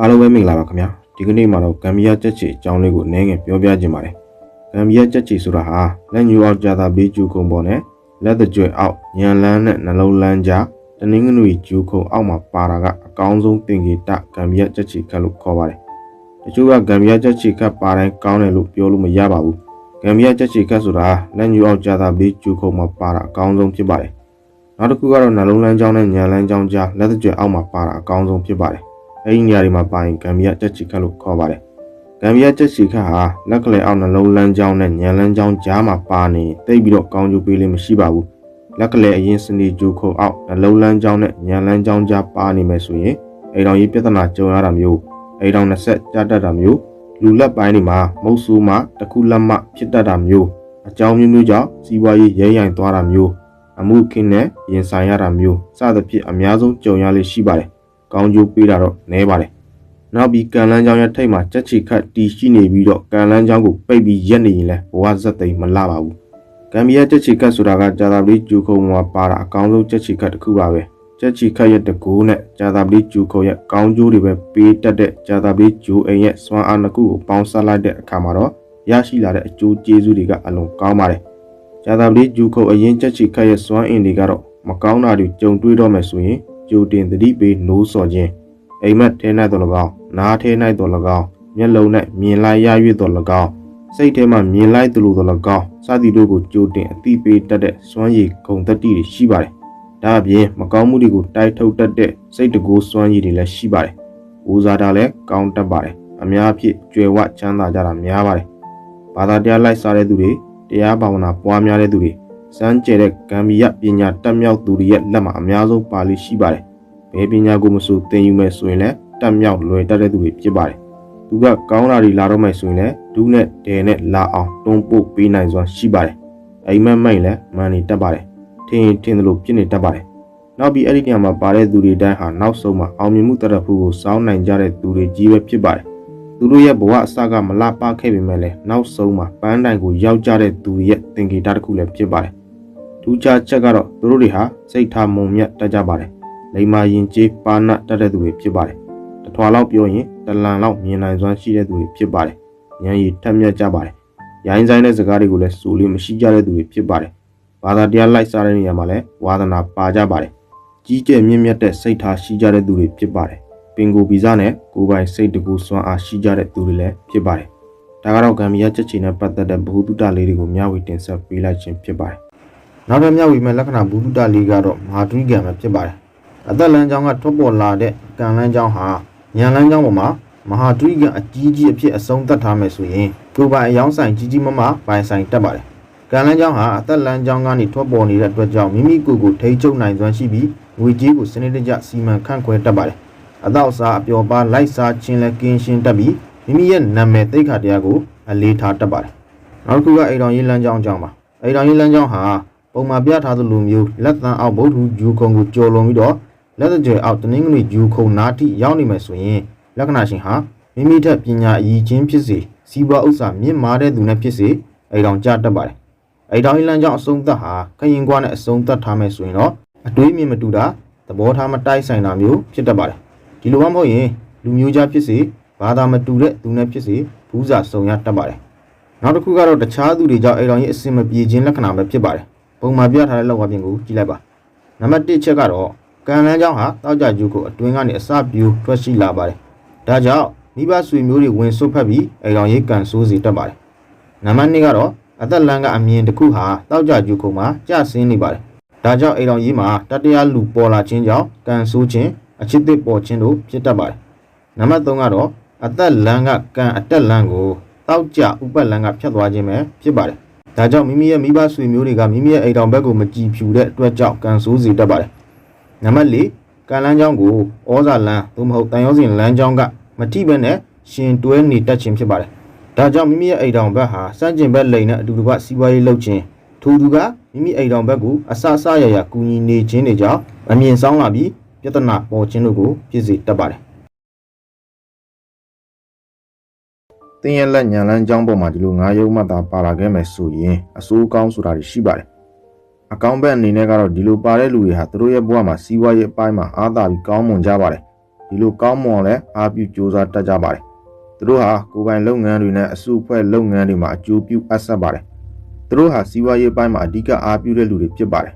အားလုံးပဲမင်္ဂလာပါခင်ဗျာဒီကနေ့မှာတော့ဂမ်ဘီယာကြက်ချီအကြောင်းလေးကိုနည်းငယ်ပြောပြခြင်းပါတယ်ဂမ်ဘီယာကြက်ချီဆိုတာဟာလက်ညူအောက်ဂျာသာဘေးကျူခုံပေါ်နဲ့လက်တကြွယ်အောက်ညံလန်းနဲ့နှလုံးလန်းကြားတနင်္ဂနွေကျူခုံအောက်မှာပါတာကအကောင်းဆုံးတင်ကေတဂမ်ဘီယာကြက်ချီခတ်လို့ခေါ်ပါတယ်တချို့ကဂမ်ဘီယာကြက်ချီခတ်ပါတိုင်းကောင်းတယ်လို့ပြောလို့မရပါဘူးဂမ်ဘီယာကြက်ချီခတ်ဆိုတာလက်ညူအောက်ဂျာသာဘေးကျူခုံမှာပါတာအကောင်းဆုံးဖြစ်ပါတယ်နောက်တစ်ခုကတော့နှလုံးလန်းကြောင်းနဲ့ညံလန်းကြောင်းကြားလက်တကြွယ်အောက်မှာပါတာအကောင်းဆုံးဖြစ်ပါတယ် အဲ့ဒီနေရာတွေမှာပါရင်ဂမ်ဘီယာတက်ချီခတ်လို့ခေါ်ပါတယ်။ဂမ်ဘီယာတက်ချီခတ်ဟာလက်ကလေးအောက်နှလုံးလန်းကြောင်းနဲ့ညံလန်းကြောင်းကြားမှာပါနေတိတ်ပြီးတော့ကောင်းကျိုးပေးလိမ့်မရှိပါဘူး။လက်ကလေးအရင်စနေကျိုးခုံအောက်နှလုံးလန်းကြောင်းနဲ့ညံလန်းကြောင်းကြားပါနေမယ်ဆိုရင်အိမ်တော်ကြီးပြဿနာကြုံရတာမျိုးအိမ်တော်နှစ်ဆက်ကြားတတ်တာမျိုးလူလက်ပိုင်းတွေမှာမုတ်ဆိုးမှတစ်ခုလက်မဖြစ်တတ်တာမျိုးအကြောင်းမျိုးမျိုးကြောင့်စီးပွားရေးရဲရိုင်သွားတာမျိုးအမှုခင်းနဲ့ရင်ဆိုင်ရတာမျိုးစသဖြင့်အများဆုံးကြုံရလိမ့်ရှိပါတယ်။ ကောင်းကျိုးပေးတာတော့နည်းပါတယ်။နောက်ပြီးကန်လန်းချောင်းရဲ့ထိတ်မှာကြက်ချီခတ်တီရှိနေပြီးတော့ကန်လန်းချောင်းကိုပိတ်ပြီးရက်နေရင်လဲဘဝဇက်သိမ်းမလှပါဘူး။ဂမ်ဘီယာကြက်ချီခတ်ဆိုတာကဂျာတာပလီဂျူခုံမှာပါတာအကောင်းဆုံးကြက်ချီခတ်တစ်ခုပါပဲ။ကြက်ချီခတ်ရဲ့တကူနဲ့ဂျာတာပလီဂျူခုံရဲ့ကောင်းကျိုးတွေပဲပေးတတ်တဲ့ဂျာတာပလီဂျူအိမ်ရဲ့စွမ်းအားနှစ်ခုကိုပေါင်းစပ်လိုက်တဲ့အခါမှာတော့ရရှိလာတဲ့အကျိုးကျေးဇူးတွေကအလွန်ကောင်းပါတယ်။ဂျာတာပလီဂျူခုံအရင်ကြက်ချီခတ်ရဲ့စွမ်းအင်တွေကတော့မကောင်းတာတွေကြုံတွေ့တော့မယ်ဆိုရင် ကြိုတင်သတိပေးနိုးစော်ခြင်းအိမ်မက်ထဲ၌တော်၎င်းနားထဲ၌တော်၎င်းမျက်လုံး၌မြင်လိုက်ရ၍တော်၎င်းစိတ်ထဲမှမြင်လိုက်သလိုတော်၎င်းစသည်တို့ကိုကြိုတင်အသိပေးတတ်တဲ့စွမ်းရည်ဂုဏ်သတ္တိတွေရှိပါတယ်။ဒါအပြင်မကောင်းမှုတွေကိုတိုက်ထုတ်တတ်တဲ့စိတ်တကူစွမ်းရည်တွေလည်းရှိပါတယ်။ဦးစားတာလည်းကောင်းတတ်ပါတယ်။အများအဖြစ်ကြွယ်ဝချမ်းသာကြတာများပါတယ်။ဘာသာတရားလိုက်စားတဲ့သူတွေတရားဘာဝနာပွားများတဲ့သူတွေ စမ်းကြဲတဲ့ဂမ်ဘီယပညာတက်မြောက်သူတွေရဲ့လက်မှာအများဆုံးပါလိရှိပါတယ်။ဘယ်ပညာကိုမဆိုသင်ယူမယ်ဆိုရင်လည်းတက်မြောက်လွယ်တတ်တဲ့သူတွေဖြစ်ပါတယ်။သူကကောင်းတာတွေလာတော့မယ်ဆိုရင်လည်းဒူးနဲ့ဒဲနဲ့လာအောင်တွန်းပို့ပေးနိုင်စွာရှိပါတယ်။အိမ်မက်မိုက်လည်းမန်နေတတ်ပါတယ်။ထင်ရင်ထင်သလိုဖြစ်နေတတ်ပါတယ်။နောက်ပြီးအဲ့ဒီနေရာမှာပါတဲ့သူတွေတိုင်းဟာနောက်ဆုံးမှာအောင်မြင်မှုတရဖူကိုစောင်းနိုင်ကြတဲ့သူတွေကြီးပဲဖြစ်ပါတယ်။ သူတို့ရဲ့ဘဝအစကမလပခဲ့ပေမဲ့လည်းနောက်ဆုံးမှာပန်းတိုင်ကိုရောက်ကြတဲ့သူတွေရဲ့သင်္ကေတတစ်ခုလည်းဖြစ်ပါတယ်။ထူးခြားချက်ကတော့သူတို့တွေဟာစိတ်ထားမုံမြတ်တတ်ကြပါတယ်လိမ္မာရင်ကျေးပါဏတတ်တဲ့သူတွေဖြစ်ပါတယ်။တထွာလောက်ပြောရင်တလန်လောက်မြင်နိုင်စွမ်းရှိတဲ့သူတွေဖြစ်ပါတယ်။ဉာဏ်ရည်ထက်မြက်ကြပါတယ်။ရိုင်းဆိုင်တဲ့စကားတွေကိုလည်းစူလေးမရှိကြတဲ့သူတွေဖြစ်ပါတယ်။ဘာသာတရားလိုက်စားတဲ့နေရာမှာလည်းဝါသနာပါကြပါတယ်။ကြီးကျယ်မြင့်မြတ်တဲ့စိတ်ထားရှိကြတဲ့သူတွေဖြစ်ပါတယ်။ ပင်ကိုဗီဇနဲ့ကိုယ်ပိုင်စိတ်တကူစွမ်းအားရှိကြတဲ့သူတွေလည်းဖြစ်ပါတယ်။ဒါကတော့ဂမ်ဘီယာချက်ချီနဲ့ပတ်သက်တဲ့ဘ ഹു တုတလေးတွေကိုမျှဝေတင်ဆက်ပေးလိုက်ခြင်းဖြစ်ပါတယ်။နောက်ထပ်မျှဝေမဲ့လက္ခဏာဘ ഹു တုတလေးကတော့မဟာဒွိကံပဲဖြစ်ပါတယ်။အသက်လမ်းကြောင်းကထွက်ပေါ်လာတဲ့ကံလမ်းကြောင်းဟာညံလမ်းကြောင်းပေါ်မှာမဟာဒွိကအကြီးကြီးအဖြစ်အဆုံးသတ်ထားမယ်ဆိုရင်ကိုယ်ပိုင်အယောင်းဆိုင်ကြီးကြီးမားမားပိုင်ဆိုင်တတ်ပါတယ်။ကံလမ်းကြောင်းဟာအသက်လမ်းကြောင်းကနေထွက်ပေါ်နေတဲ့အတွက်ကြောင့်မိမိကိုယ်ကိုထိန်းချုပ်နိုင်စွမ်းရှိပြီးငွေကြေးကိုစနစ်တကျစီမံခန့်ခွဲတတ်ပါတယ်။ အတော့စားအပျော်ပါလိုက်စားခြင်းလည်းကင်းရှင်းတတ်ပြီးမိမိရဲ့နာမည်သိက္ခာတရားကိုအလေးထားတတ်ပါတယ်။နောက်တစ်ခုကအိမ်တော်ရေးလမ်းကြောင်းအကြောင်းပါ။အိမ်တော်ရေးလမ်းကြောင်းဟာပုံမှန်ပြထားသလိုမျိုးလက်သံအောက်ဗုဒ္ဓဂျူခုံကိုကျော်လွန်ပြီးတော့လက်တကြွယ်အောက်တနင်္ဂနွေဂျူခုံနာတိရောက်နေမယ်ဆိုရင်လက္ခဏာရှင်ဟာမိမိထက်ပညာအရည်ချင်းဖြစ်စေစီးပွားဥစ္စာမြင့်မားတဲ့သူနဲ့ဖြစ်စေအိမ်တော်ကြတတ်ပါတယ်အိမ်တော်လမ်းကြောင်းအဆုံးသတ်ဟာခရင်ကွာနဲ့အဆုံးသတ်ထားမယ်ဆိုရင်တော့အတွေးမြင်မတူတာသဘောထားမတိုက်ဆိုင်တာမျိုးဖြစ်တတ်ပါတယ် ဒီလိုမှမဟုတ်ရင်လူမျိုးခြားဖြစ်စေဘာသာမတူတဲ့သူနဲ့ဖြစ်စေဘူးစာစုံရတတ်ပါတယ်နောက်တစ်ခုကတော့တခြားသူတွေကြောင့်အိမ်တော်ရဲ့အစင်မပြေခြင်းလက္ခဏာပဲဖြစ်ပါတယ်ပုံမှန်ပြထားတဲ့လောက်ဝပြင်ကိုကြည့်လိုက်ပါနံပါတ်1ချက်ကတော့ကံလန်းကြောင်းဟာတောက်ကြကျူကိုအတွင်းကနေအစပြူထွက်ရှိလာပါတယ်။ဒါကြောင့်မိဘဆွေမျိုးတွေဝင်ဆွတ်ဖက်ပြီးအိမ်တော်ရေးကန်ဆိုးစီတက်ပါတယ်။နံပါတ်2ကတော့အသက်လန်းကအမြင်တစ်ခုဟာတောက်ကြကျူခုံမှာကျဆင်းနေပါတယ်။ဒါကြောင့်အိမ်တော်ရေးမှာတတရားလူပေါ်လာခြင်းကြောင့်ကန်ဆိုးခြင်း အချစ်သစ်ပေါ်ခြင်းတို့ဖြစ်တတ်ပါတယ်။နံပါတ်3ကတော့အသက်လန်းကကံအတက်လန်းကိုတောက်ကြဥပတ်လန်းကဖြတ်သွားခြင်းပဲဖြစ်ပါတယ်။ဒါကြောင့်မိမိရဲ့မိဘဆွေမျိုးတွေကမိမိရဲ့အိမ်တော်ဘက်ကိုမကြည်ဖြူတဲ့အတွက်ကြောင့်ကန်ဆိုးစီတက်ပါတယ်။နံပါတ်၄ကံလန်းချောင်းကိုဩဇာလန်းသို့မဟုတ်တန်ရောစင်လန်းချောင်းကမထိဘဲနဲ့ရှင်တွဲနေတတ်ခြင်းဖြစ်ပါတယ်။ဒါကြောင့်မိမိရဲ့အိမ်တော်ဘက်ဟာစန့်ကျင်ဘက်လိန်နဲ့အတူတကွစီးပွားရေးလုပ်ခြင်းထိုသူကမိမိအိမ်တော်ဘက်ကိုအဆအဆရရကူညီနေခြင်းတွေကြောင့်အမြင်ဆောင်လာပြီး ပြဿနာပေါ်ခြင်းတို့ကိုဖြစ်စေတတ်ပါတယ်။တင်းရဲ့လက်ညံလန်းချောင်းပေါ်မှာဒီလိုငါးရုံမှတ်သားပါလာခဲ့မယ်ဆိုရင်အစိုးကောင်းဆိုတာတွေရှိပါတယ်။အကောင့်ဘက်အနေနဲ့ကတော့ဒီလိုပါတဲ့လူတွေဟာသူတို့ရဲ့ဘဝမှာစီးပွားရေးအပိုင်းမှာအားသာပြီးကောင်းမွန်ကြပါတယ်ဒီလိုကောင်းမွန်လဲအားပြုစူးစမ်းတတ်ကြပါတယ်သူတို့ဟာကိုယ်ပိုင်လုပ်ငန်းတွေနဲ့အစုအဖွဲ့လုပ်ငန်းတွေမှာအကျိုးပြုအပ်ဆက်ပါတယ်သူတို့ဟာစီးပွားရေးပိုင်းမှာအဓိကအားပြုတဲ့လူတွေဖြစ်ပါတယ်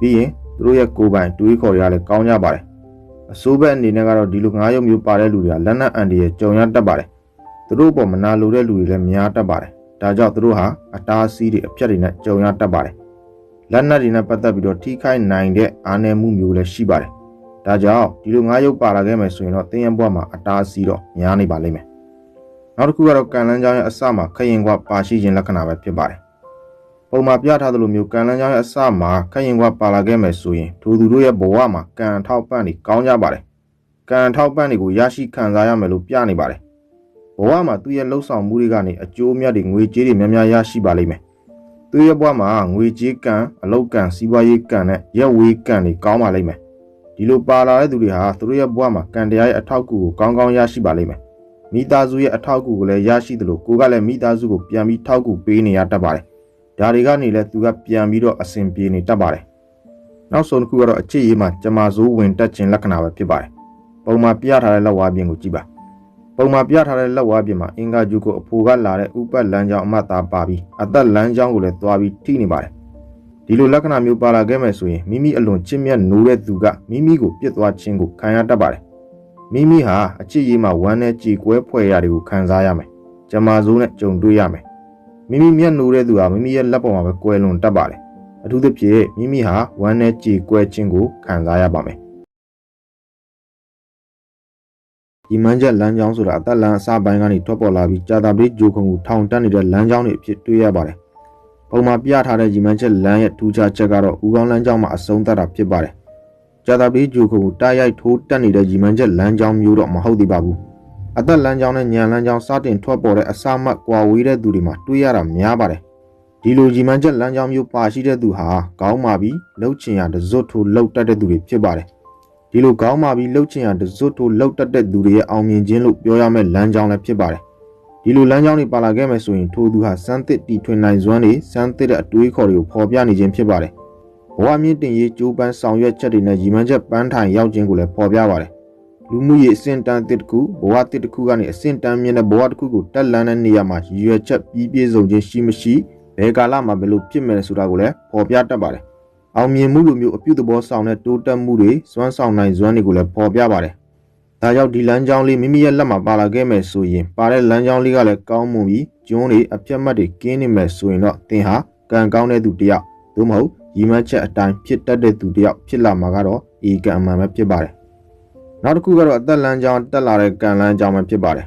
ပြီးရင် သူတို့ရဲ့ကိုယ်ပိုင်တွေးခေါ်တွေကလည်းကောင်းကြပါတယ်အစိုးဘက်အနေနဲ့ကတော့ဒီလိုငါးရုပ်မျိုးပါတဲ့လူတွေကလက်နက်အန်ဒီရဲ့ကြုံရတတ်ပါတယ်သူတို့ပေါ်မနာလိုတဲ့လူတွေလည်းများတတ်ပါတယ်ဒါကြောင့်သူတို့ဟာအတားအဆီးတွေအပြတ်တွေနဲ့ကြုံရတတ်ပါတယ်လက်နက်တွေနဲ့ပတ်သက်ပြီးတော့ထိခိုက်နိုင်တဲ့အားနည်းမှုမျိုးလည်းရှိပါတယ်ဒါကြောင့်ဒီလိုငါးရုပ်ပါလာခဲ့မယ်ဆိုရင်တော့တင်းရဘွားမှာအတားအဆီးတော့များနေပါလိမ့်မယ်နောက်တစ်ခုကတော့ကန်လန်းချောင်းရဲ့အစမှာခရင်ကွာပါရှိခြင်းလက္ခဏာပဲဖြစ်ပါတယ် ပုံမှာပြထားသလိုမျိုးကန်လန်းချောင်းရဲ့အစမှာခရင်ကွာပါလာခဲ့မယ်ဆိုရင်ထိုသူတို့ရဲ့ဘဝမှာကံထောက်ပံ့တွေကောင်းကြပါတယ်ကံထောက်ပံ့တွေကိုရရှိခံစားရမယ်လို့ပြနေပါတယ်ဘဝမှာသူ့ရဲ့လှုပ်ဆောင်မှုတွေကနေအကျိုးမြတ်တွေငွေကြေးတွေများများရရှိပါလိမ့်မယ်သူ့ရဲ့ဘဝမှာငွေကြေးကံအလုတ်ကံစီးပွားရေးကံနဲ့ရက်ဝေးကံတွေကောင်းပါလိမ့်မယ်ဒီလိုပါလာတဲ့သူတွေဟာသူတို့ရဲ့ဘဝမှာကံတရားရဲ့အထောက်အကူကိုကောင်းကောင်းရရှိပါလိမ့်မယ်မိသားစုရဲ့အထောက်အကူကိုလည်းရရှိသလိုကိုကလည်းမိသားစုကိုပြန်ပြီးထောက်ကူပေးနေရတတ်ပါတယ် ဒါတွေကနေလည်းသူကပြန်ပြီးတော့အဆင်ပြေနေတတ်ပါတယ်နောက်ဆုံးတစ်ခုကတော့အခြေရေးမှာကျမဇိုးဝင်တက်ခြင်းလက္ခဏာပဲဖြစ်ပါတယ်ပုံမှာပြထားတဲ့လက်ဝါးပြင်ကိုကြည့်ပါပုံမှာပြထားတဲ့လက်ဝါးပြင်မှာအင်္ဂါကျူကိုအဖိုကလာတဲ့ဥပတ်လမ်းကြောင်းအမတ်သားပါပြီးအသက်လမ်းကြောင်းကိုလည်းသွားပြီးထိနေပါတယ်ဒီလိုလက္ခဏာမျိုးပါလာခဲ့မယ်ဆိုရင်မိမိအလွန်ချစ်မြတ်နိုးတဲ့သူကမိမိကိုပြစ်သွားခြင်းကိုခံရတတ်ပါတယ်မိမိဟာအချစ်ရေးမှာဝမ်းနဲ့ကြည်ကွဲဖွဲ့ရတွေကိုခံစားရမယ်ကျမစိုးနဲ့ကြုံတွေ့ရမယ် မိမိမျက်နှိုးတဲ့သူဟာမိမိရဲ့လက်ပေါ်မှာပဲကွယ်လွန်တတ်ပါတယ်အထူးသဖြင့်မိမိဟာဝမ်းနဲ့ကြည်ကွဲခြင်းကိုခံစားရပါမယ်ဒီမှန်းချက်လမ်းကြောင်းဆိုတာအသက်လမ်းအစပိုင်းကနေထွက်ပေါ်လာပြီးကြာတာပတိဂျိုခုံကိုထောင်တက်နေတဲ့လမ်းကြောင်းတွေအဖြစ်တွေ့ရပါတယ်ပုံမှာပြထားတဲ့ဒီမှန်းချက်လမ်းရဲ့ထူးခြားချက်ကတော့ဦးကောင်းလမ်းကြောင်းမှာအဆုံးသတ်တာဖြစ်ပါတယ်ကြာတာပတိဂျိုခုံကိုတားရိုက်ထိုးတက်နေတဲ့ဒီမှန်းချက်လမ်းကြောင်းမျိုးတော့မဟုတ်သေးပါဘူး အသက်လမ်းကြောင်းနဲ့ညံလမ်းကြောင်းစတင်ထွက်ပေါ်တဲ့အစမှတ်ကွာဝေးတဲ့သူတွေမှာတွေ့ရတာများပါတယ်ဒီလိုကြီးမှန်းချက်လမ်းကြောင်းမျိုးပါရှိတဲ့သူဟာကောင်းမာပြီးလှုပ်ချင်ရတဇွတ်ထိုးလှုပ်တတ်တဲ့သူတွေဖြစ်ပါတယ်ဒီလိုကောင်းမာပြီးလှုပ်ချင်ရတဇွတ်ထိုးလှုပ်တတ်တဲ့သူတွေရဲ့အောင်မြင်ခြင်းလို့ပြောရမယ့်လမ်းကြောင်းလည်းဖြစ်ပါတယ်ဒီလိုလမ်းကြောင်းတွေပါလာခဲ့မယ်ဆိုရင်ထိုသူဟာစမ်းသစ်တီထွင်နိုင်စွမ်းတွေစမ်းသစ်တဲ့အတွေးခေါ်တွေကိုဖော်ပြနေခြင်းဖြစ်ပါတယ်ဘဝမြင့်တင်ရေးကြိုးပမ်းဆောင်ရွက်ချက်တွေနဲ့ရည်မှန်းချက်ပန်းထိုင်ရောက်ခြင်းကိုလည်းဖော်ပြပါတယ် လူမှုရေးအဆင့်တန်းတစ်တစ်ခုဘဝတစ်တစ်ခုကနေအဆင့်တန်းမြင့်တဲ့ဘဝတစ်ခုကိုတက်လန်းတဲ့နေရာမှာရည်ရွယ်ချက်ပြီးပြည့်စုံခြင်းရှိမရှိဘယ်ကာလမှာဘယ်လိုဖြစ်မယ်ဆိုတာကိုလည်းဖော်ပြတတ်ပါတယ်။အောင်မြင်မှုလိုမျိုးအပြုသဘောဆောင်တဲ့တိုးတက်မှုတွေစွမ်းဆောင်နိုင်စွမ်းတွေကိုလည်းဖော်ပြပါတယ်။ဒါကြောင့်ဒီလမ်းကြောင်းလေးမိမိရဲ့လက်မှာပါလာခဲ့မယ်ဆိုရင်ပါတဲ့လမ်းကြောင်းလေးကလည်းကောင်းမွန်ပြီးကျွန်းတွေအပြတ်မှတ်တွေကင်းနေမယ်ဆိုရင်တော့သင်ဟာကံကောင်းတဲ့သူတစ်ယောက်သို့မဟုတ်ရည်မှန်းချက်အတိုင်းဖြစ်တတ်တဲ့သူတစ်ယောက်ဖြစ်လာမှာကတော့ဤကံအမှန်ပဲဖြစ်ပါတယ် နောက်တစ်ခုကတော့အသက်လမ်းကြောင်းတက်လာတဲ့ကန်လန်းကြောင်းပဲဖြစ်ပါတယ်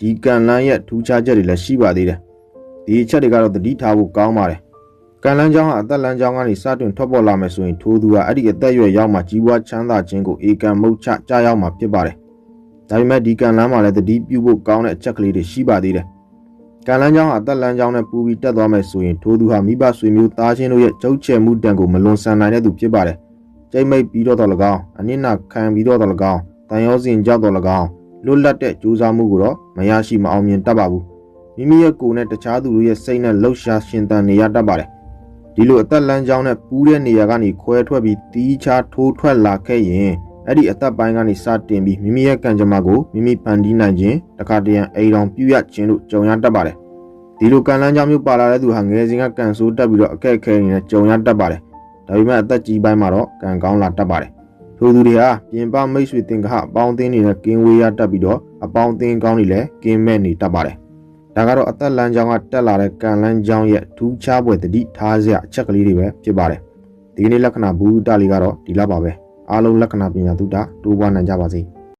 ဒီကန်လန်းရဲ့ထူးခြားချက်တွေလည်းရှိပါသေးတယ်ဒီအချက်တွေကတော့သတိထားဖို့ကောင်းပါတယ်ကန်လန်းကြောင်းဟာအသက်လမ်းကြောင်းကနေစတင်ထွက်ပေါ်လာမယ်ဆိုရင်ထိုးသူကအဲ့ဒီအသက်အရွယ်ရောက်မှကြီးပွားချမ်းသာခြင်းကိုအေကံမုတ်ချကြားရောက်မှာဖြစ်ပါတယ်ဒါပေမဲ့ဒီကန်လန်းမှာလည်းသတိပြုဖို့ကောင်းတဲ့အချက်ကလေးတွေရှိပါသေးတယ်ကန်လန်းကြောင်းဟာတက်လန်းကြောင်းနဲ့ပူပြီးတက်သွားမယ်ဆိုရင်ထိုးသူဟာမိဘဆွေမျိုးသားချင်းတို့ရဲ့ကြုတ်ချယ်မှုတန်ကိုမလွန်ဆန်နိုင်တဲ့သူဖြစ်ပါတယ်။ကြိတ်မိတ်ပြီးတော့တော်၎င်းအနစ်နာခံပြီးတော့တော်၎င်း တန်ရောစင်ကြောက်တော်၎င်းလွတ်လပ်တဲ့ကြိုးစားမှုကိုတော့မရရှိမအောင်မြင်တတ်ပါဘူးမိမိရဲ့ကိုယ်နဲ့တခြားသူတို့ရဲ့စိတ်နဲ့လှုပ်ရှားရှင်သန်နေရတတ်ပါတယ်ဒီလိုအသက်လမ်းကြောင်းနဲ့ပူးတဲ့နေရာကနေခွဲထွက်ပြီးတီးခြားထိုးထွက်လာခဲ့ရင်အဲ့ဒီအသက်ပိုင်းကနေစတင်ပြီးမိမိရဲ့ကံကြမ္မာကိုမိမိဖန်တီးနိုင်ခြင်းတခါတရံအိမ်တော်ပြုရခြင်းလို့ကြုံရတတ်ပါတယ်ဒီလိုကံလမ်းကြောင်းမျိုးပါလာတဲ့သူဟာငယ်စဉ်ကကံဆိုးတက်ပြီးတော့အခက်အခဲတွေနဲ့ကြုံရတတ်ပါတယ်ဒါပေမဲ့အသက်ကြီးပိုင်းမှာတော့ကံကောင်းလာတတ်ပါတယ် ထိုသူတွေဟာပြင်ပမိတ်ဆွေတင်ကဟအပေါင်းအသင်းတွေနဲ့ကင်းဝေးရတတ်ပြီးတော့အပေါင်းအသင်းကောင်းတွေလည်းကင်းမဲ့နေတတ်ပါတယ်။ဒါကတော့အသက်လမ်းကြောင်းကတက်လာတဲ့ကံလမ်းကြောင်းရဲ့ထူးခြားပွဲတတိထားစရာအချက်ကလေးတွေပဲဖြစ်ပါတယ်။ဒီကနေ့လက္ခဏာဘူတလေးကတော့ဒီလောက်ပါပဲ။အားလုံးလက္ခဏာပညာသုတတိုးပွားနိုင်ကြပါစေ။